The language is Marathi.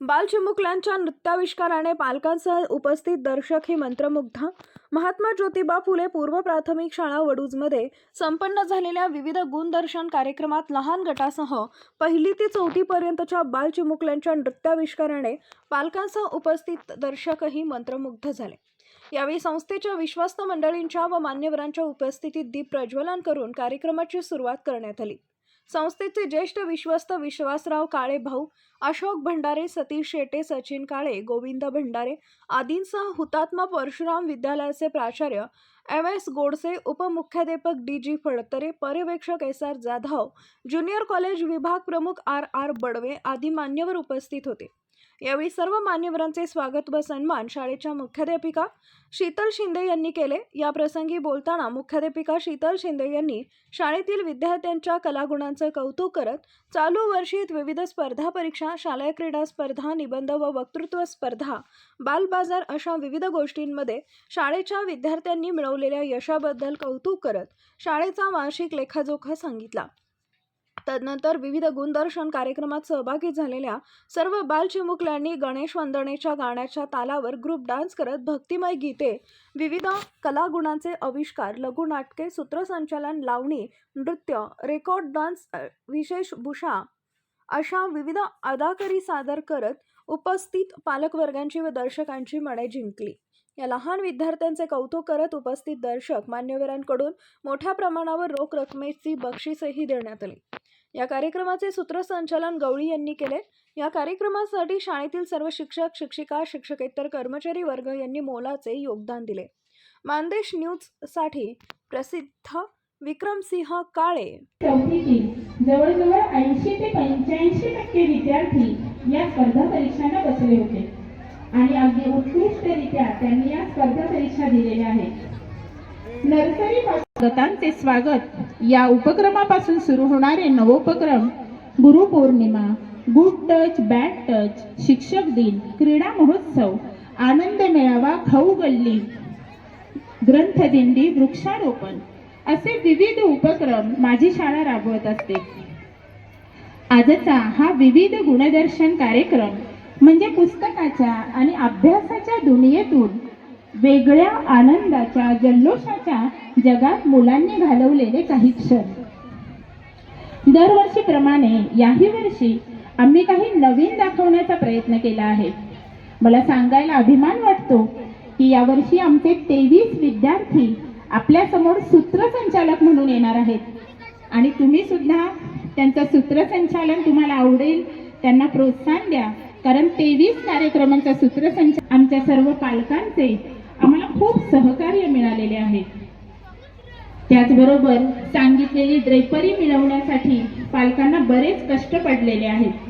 बालचिमुकल्यांच्या नृत्याविष्काराने पालकांसह उपस्थित दर्शक हे मंत्रमुग्ध. महात्मा ज्योतिबा फुले पूर्व प्राथमिक शाळा वडूजमध्ये संपन्न झालेल्या विविध गुणदर्शन कार्यक्रमात लहान गटासह पहिली ते चौथीपर्यंतच्या बालचिमुकल्यांच्या नृत्याविष्काराने पालकांसह उपस्थित दर्शकही मंत्रमुग्ध झाले. यावेळी संस्थेच्या विश्वस्त मंडळींच्या व मान्यवरांच्या उपस्थितीत दीप प्रज्वलन करून कार्यक्रमाची सुरुवात करण्यात आली. संस्थेचे ज्येष्ठ विश्वस्त विश्वासराव काळे भाऊ अशोक भंडारे सतीश शेटे सचिन काळे गोविंद भंडारे आदींसह हुतात्मा परशुराम विद्यालयाचे प्राचार्य एम एस गोडसे उपमुख्याध्यापक डी जी फडतरे पर्यवेक्षक S R Jadhav junior college विभाग प्रमुख आर आर बडवे आदी मान्यवर उपस्थित होते. यावेळी सर्व मान्यवरांचे स्वागत व सन्मान शाळेच्या मुख्याध्यापिका शीतल शिंदे यांनी केले. या प्रसंगी बोलताना मुख्याध्यापिका शीतल शिंदे यांनी शाळेतील विद्यार्थ्यांच्या कलागुणांचं कौतुक करत चालू वर्षीत विविध स्पर्धा परीक्षा शालेय क्रीडा स्पर्धा निबंध व वक्तृत्व स्पर्धा बालबाजार अशा विविध गोष्टींमध्ये शाळेच्या विद्यार्थ्यांनी मिळवलेल्या यशाबद्दल कौतुक करत शाळेचा वार्षिक लेखाजोखा सांगितला. तदनंतर विविध गुणदर्शन कार्यक्रमात सहभागी झालेल्या सर्व बालचिमुकल्यांनी गणेश वंदनेच्या गाण्याच्या तालावर ग्रुप डान्स करत भक्तिमय गीते विविध कलागुणांचे आविष्कार लघुनाटके सूत्रसंचालन लावणी नृत्य रेकॉर्ड डान्स विशेष भूषा अशा विविध अदाकरी सादर करत उपस्थित पालकवर्गांची व दर्शकांची मने जिंकली. या लहान विद्यार्थ्यांचे कौतुक करत उपस्थित दर्शक मान्यवरांकडून मोठ्या प्रमाणावर रोख रकमेची बक्षीसही देण्यात आली. या कार्यक्रमाचे सूत्रसंचालन गवळी यांनी केले. या कार्यक्रमासाठी शाळेतील सर्व शिक्षक शिक्षिका शिक्षकेतर कर्मचारी वर्ग यांनी मोलाचे योगदान दिले. मानदेश न्यूजसाठी प्रसिद्ध विक्रमसिंह काळे. जवळजवळ ऐंशी ते पंच्याऐंशी टक्के विद्यार्थी या स्पर्धा परीक्षांना बसले होते. आणि अगदी उत्कृष्टरित्या त्यांनी या स्पर्धा परीक्षा दिलेल्या आहेत. नर्सरी स्वागतांचे स्वागत. या उपक्रमापासून सुरू होणारे नवोपक्रम Gurupournima good touch bad touch शिक्षक दिन क्रीडा महोत्सव आनंद मेळावा खाऊ गल्ली ग्रंथदिंडी वृक्षारोपण असे विविध उपक्रम माझी शाळा राबवत असते. आजचा हा विविध गुणदर्शन कार्यक्रम म्हणजे पुस्तकाच्या आणि अभ्यासाच्या दुनियेतून वेगळ्या आनंदाच्या जल्लोषाच्या जगात मुलांनी घालवलेले काही क्षण. दरवर्षीप्रमाणे याही वर्षी आम्ही काही नवीन दाखवण्याचा प्रयत्न केला आहे. मला सांगायला अभिमान वाटतो की यावर्षी आमचे तेवीस विद्यार्थी आपल्यासमोर सूत्रसंचालक म्हणून येणार आहेत. आणि तुम्ही सुद्धा त्यांचं सूत्रसंचालन तुम्हाला आवडेल त्यांना प्रोत्साहन द्या. कारण तेवीस कार्यक्रमांचा सूत्रसंच आमच्या सर्व पालकांचे आम्हाला खूप सहकार्य मिळालेले आहे. त्याचबरोबर सांगितलेली द्रेपरी मिळवण्यासाठी पालकांना बरेच कष्ट पडलेले आहेत.